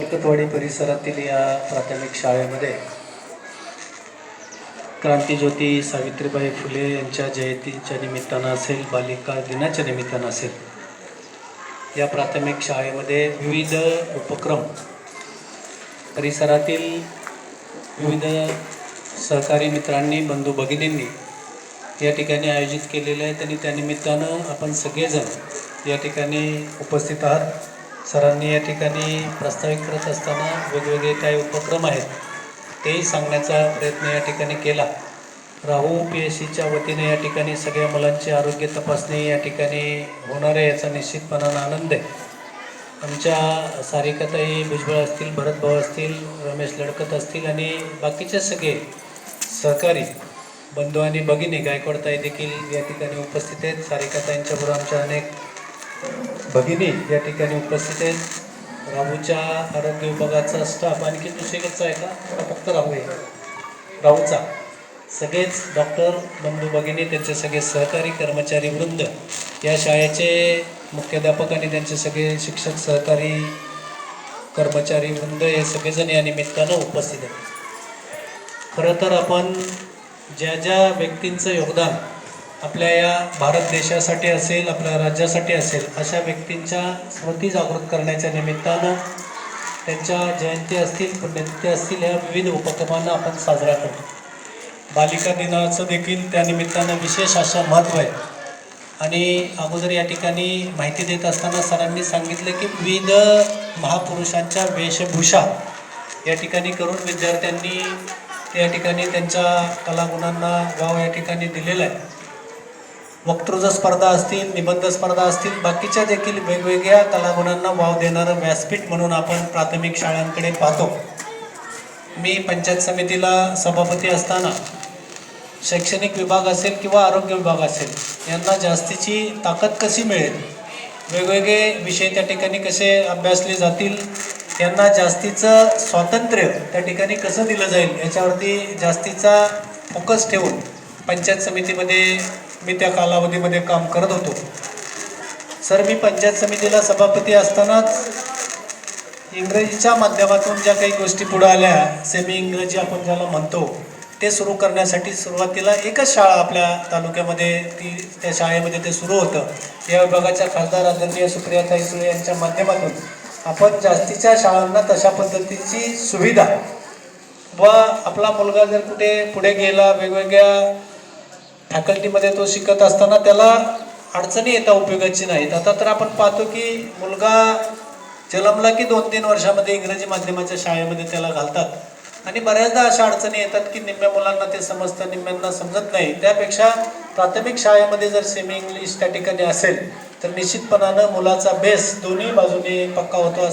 एकतवाडी परिसरातील या प्राथमिक शाळेमध्ये क्रांतीज्योती सावित्रीबाई फुले यांच्या जयंतीच्या निमित्तानं असेल बालिका दिनाच्या निमित्तानं असेल या प्राथमिक शाळेमध्ये विविध उपक्रम परिसरातील विविध सहकारी मित्रांनी बंधू भगिनींनी या ठिकाणी आयोजित केलेले आहे आणि त्यानिमित्तानं आपण सगळेजण या ठिकाणी उपस्थित आहात. सरांनी या ठिकाणी प्रस्तावित करत असताना वेगवेगळे काही उपक्रम आहेत. तेही सांगण्याचा प्रयत्न या ठिकाणी केला. राहू पी एस सीच्या वतीने या ठिकाणी सगळ्या मुलांची आरोग्य तपासणी या ठिकाणी होणार आहे याचा निश्चितपणानं आनंद आहे. आमच्या सारिकाताई भुजबळ असतील भरतभाऊ असतील रमेश लडकत असतील आणि बाकीचे सगळे सहकारी बंधू आणि भगिनी गायकवाडताई देखील या ठिकाणी उपस्थित आहेत. सारिकाताईंच्याबरोबर आमच्या अनेक भगिनी या ठिकाणी उपस्थित आहेत. राहूच्या आरोग्य विभागाचा स्टाफ आणखी दुसरीकडचा आहे का? फक्त राहू आहे. राहूचा. सगळेच डॉक्टर बंधू भगिनी त्यांचे सगळे सहकारी कर्मचारी वृंद या शाळेचे मुख्याध्यापक आणि त्यांचे सगळे शिक्षक सहकारी कर्मचारी वृंद हे सगळेजण या निमित्तानं उपस्थित आहेत. खरं तर आपण ज्या ज्या व्यक्तींचं योगदान आपल्या या भारत देशासाठी असेल आपल्या राज्यासाठी असेल अशा व्यक्तींच्या स्मृती जागृत करण्याच्या निमित्तानं त्यांच्या जयंती असतील पुण्यतिथी असतील या विविध उपक्रमांना आपण साजरा करतो. बालिका दिनाचं देखील त्या निमित्तानं विशेष असं महत्त्व आहे. आणि अगोदर या ठिकाणी माहिती देत असताना सरांनी सांगितलं की विविध महापुरुषांच्या वेशभूषा या ठिकाणी करून विद्यार्थ्यांनी त्या ठिकाणी त्यांच्या कलागुणांना वाव या ठिकाणी दिलेला आहे. वक्तृत्व स्पर्धा असतील निबंध स्पर्धा असतील बाकीच्या देखील वेगवेगळ्या कलागुणांना वाव देणारं व्यासपीठ म्हणून आपण प्राथमिक शाळांकडे पाहतो. मी पंचायत समितीला सभापती असताना शैक्षणिक विभाग असेल किंवा आरोग्य विभाग असेल यांना जास्तीची ताकद कशी मिळेल? वेगवेगळे विषय त्या ठिकाणी कसे अभ्यासले जातील? त्यांना जास्तीचं स्वातंत्र्य त्या ठिकाणी कसं दिलं जाईल? याच्यावरती जास्तीचा फोकस ठेवून पंचायत समितीमध्ये मी त्या कालावधीमध्ये काम करत होतो. सर मी पंचायत समितीला सभापती असतानाच इंग्रजीच्या माध्यमातून ज्या काही गोष्टी पुढे आल्या सेमी इंग्रजी आपण ज्याला म्हणतो ते सुरू करण्यासाठी सुरुवातीला एकच शाळा आपल्या तालुक्यामध्ये ती त्या शाळेमध्ये ते सुरू होतं. या विभागाच्या खासदार आदरणीय सुप्रियाताई सुळे यांच्या माध्यमातून आपण जास्तीच्या शाळांना तशा पद्धतीची सुविधा व आपला मुलगा जर कुठे पुढे गेला वेगवेगळ्या फॅकल्टीमध्ये तो शिकत असताना त्याला अडचणी येता उपयोगाची नाहीत. आता तर आपण पाहतो की मुलगा जलमला की दोन तीन वर्षामध्ये इंग्रजी माध्यमाच्या शाळेमध्ये त्याला घालतात. आणि बऱ्याचदा अशा अडचणी येतात की निम्म्या मुलांना ते समजतं निम्म्यांना समजत नाही. त्यापेक्षा प्राथमिक शाळेमध्ये जर सेमी इंग्लिश त्या ठिकाणी असेल तर निश्चितपणानं मुलाचा बेस दोन्ही बाजूने पक्का होतो असं